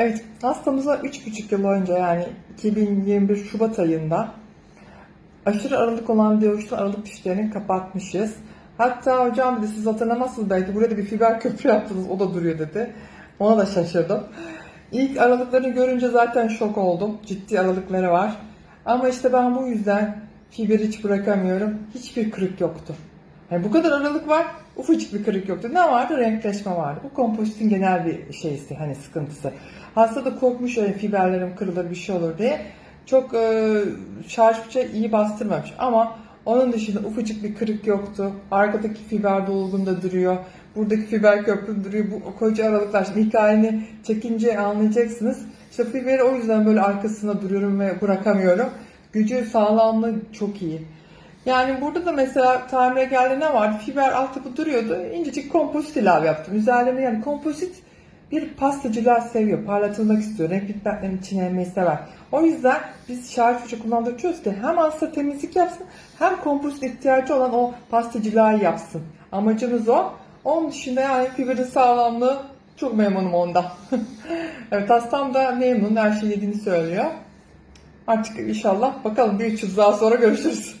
Evet, hastamıza 3,5 yıl önce yani 2021 Şubat ayında aşırı aralık olan diyoruşlu aralık dişlerini kapatmışız. Hatta hocam dedi siz hatırlamazsınız belki burada bir fiber köprü yaptınız o da duruyor dedi. Ona da şaşırdım. İlk aralıklarını görünce zaten şok oldum. Ciddi aralıkları var. Ama işte ben bu yüzden fiberi hiç bırakamıyorum. Hiçbir kırık yoktu. Yani bu kadar aralık var, ufacık bir kırık yoktu. Ne vardı? Renkleşme vardı. Bu kompozitin genel bir şeysi, hani sıkıntısı. Hasta da korkmuş yani fiberlerim kırılır bir şey olur diye. Çok e, çarpıcı iyi bastırmamış. Ama onun dışında ufacık bir kırık yoktu. Arkadaki fiber dolgunda duruyor. Buradaki fiber köprü duruyor. Bu koca aralıklar. Şimdi hikayeni çekince anlayacaksınız. İşte fiberi o yüzden böyle arkasında duruyorum ve bırakamıyorum. Gücü, sağlamlığı çok iyi. Yani burada da mesela tamire geldi ne vardı? Fiber altyapı duruyordu. İncecik kompozit ilave yaptım. Üzerlerine yani kompozit bir pastacılar seviyor. Parlatılmak istiyor. Renk pigmentlerin içine emmeyi sever. O yüzden biz şarj fırça kullandırıyoruz ki hem hasta temizlik yapsın hem kompozit ihtiyacı olan o pastacılar yapsın. Amacımız o. Onun dışında yani fiberin sağlamlığı çok memnunum ondan. evet hastam da memnun. Her şeyi yediğini söylüyor. Artık inşallah bakalım bir üç daha sonra görüşürüz.